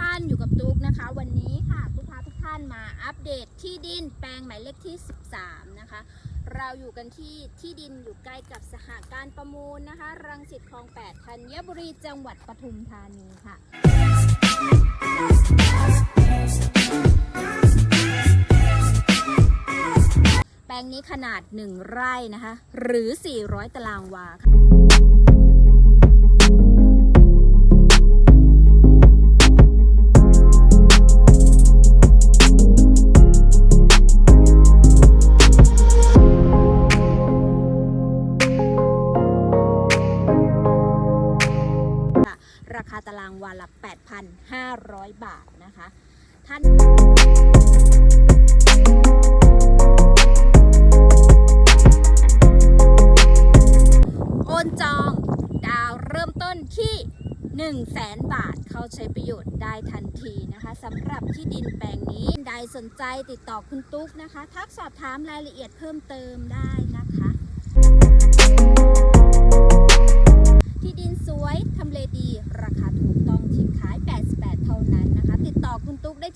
ท่านอยู่กับตุ๊กนะคะ วันนี้ค่ะตุ๊กพาทุกท่านมาอัปเดตที่ดินแปลงหมายเลขที่ 13 นะคะ เราอยู่กันที่ที่ดินอยู่ใกล้กับสหาการประมูลนะคะ รังสิตคลอง 8 ธัญบุรีจังหวัดปทุมธานีค่ะแปลงนี้ขนาด 1 ไร่นะคะ หรือ 400 ตารางวาค่ะ คาตารางวาละ 8,500 บาทนะคะ ท่านโอนจองดาวเริ่มต้นที่1 0 0 0 0แสนบาทเข้าใช้ประโยชน์ได้ทันทีนะคะสำหรับที่ดินแปลงนี้ใดสนใจติดต่อคุณตุ๊กนะคะ ทักสอบถามรายละเอียดเพิ่มเติมได้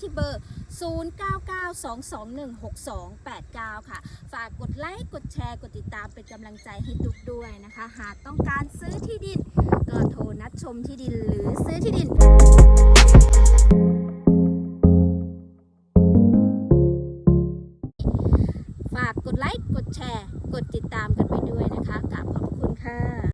ที่เบอร์ 0992216289 ค่ะ ฝากกดไลค์กดแชร์กดติดตามเป็นกำลังใจให้ทุกด้วยนะคะ หากต้องการซื้อที่ดินก็โทรนัดชมที่ดินหรือซื้อที่ดินฝากกดไลค์กดแชร์ กดติดตามกัน